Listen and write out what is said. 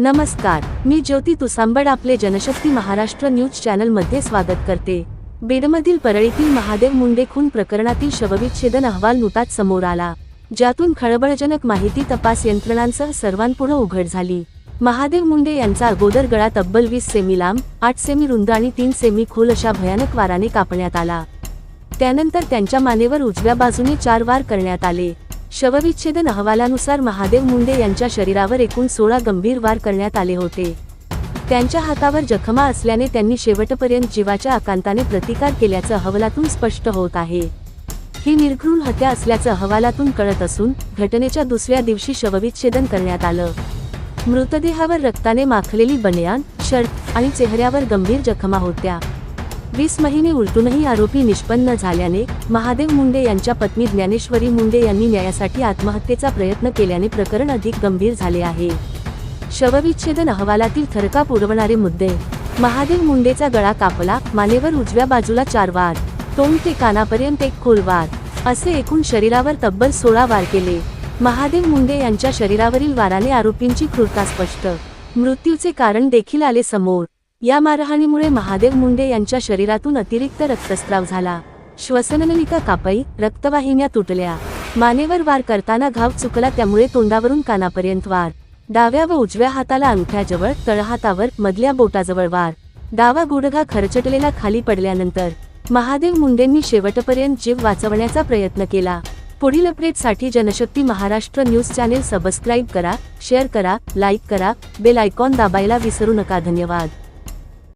नमस्कार मी ज्योती तुसांबड आपले जनशक्ती महाराष्ट्र न्यूज चॅनलमध्ये स्वागत करते. बेडमधील परळीतील महादेव मुंडे खून प्रकरणातील शवविच्छेदन अहवाल नुताच समोर आला. ज्यातून खळबळजनक माहिती तपास यंत्रणांसह सर्वांपुढे उघड झाली. महादेव मुंडे यांचा अगोदर गळा तब्बल वीस सेमी लांब आठ सेमी रुंद आणि तीन सेमी खोल अशा भयानक वाराने कापण्यात आला. त्यानंतर त्यांच्या मानेवर उजव्या बाजूने चार वार करण्यात आले. शवविच्छेदन अहवालानुसार महादेव मुंडे यांच्या शरीरावर एकूण सोळा गंभीर वार करण्यात आले होते. त्यांच्या हातावर जखमा असल्याने त्यांनी शेवटपर्यंत जीवाच्या आकांताने प्रतिकार केल्याचं अहवालातून स्पष्ट होत आहे. ही निर्घृण हत्या असल्याचं अहवालातून कळत असून घटनेच्या दुसऱ्या दिवशी शवविच्छेदन करण्यात आलं. मृतदेहावर रक्ताने माखलेली बनियान शर्ट आणि चेहऱ्यावर गंभीर जखमा होत्या. वीस महिने उलटूनही आरोपी निष्पन्न झाल्याने महादेव मुंडे यांच्या पत्नी ज्ञानेश्वरी मुंडे यांनी न्यायासाठी आत्महत्येचा प्रयत्न केल्याने प्रकरण अधिक गंभीर झाले आहे. शवविच्छेदन अहवालातील थरका पुरवणारे मुद्दे. महादेव मुंडेचा गळा कापला मानेवर उजव्या बाजूला चार वार तोंड ते कानापर्यंत एक खोल वार असे एकूण शरीरावर तब्बल सोळा वार केले. महादेव मुंडे यांच्या शरीरावरील वाराने आरोपींची क्रूरता स्पष्ट. मृत्यूचे कारण देखील आले समोर. या मारहाणीमुळे महादेव मुंडे यांच्या शरीरातून अतिरिक्त रक्तस्राव झाला. श्वसननलिका कापई रक्तवाहिन्या तुटल्या. मानेवर वार करताना घाव चुकला त्यामुळे तोंडावरून कानापर्यंत वार. डाव्या व उजव्या हाताला अंगठ्याजवळ तळहातावर मधल्या बोटाजवळ वार. डावा गुडघा खरचटलेला खाली पडल्यानंतर महादेव मुंडेंनी शेवटपर्यंत जीव वाचवण्याचा प्रयत्न केला. पुढील अपडेटसाठी Janshakti Maharashtra news channel subscribe करा शेअर करा लाईक करा बेल आयकॉन दाबायला विसरू नका. धन्यवाद.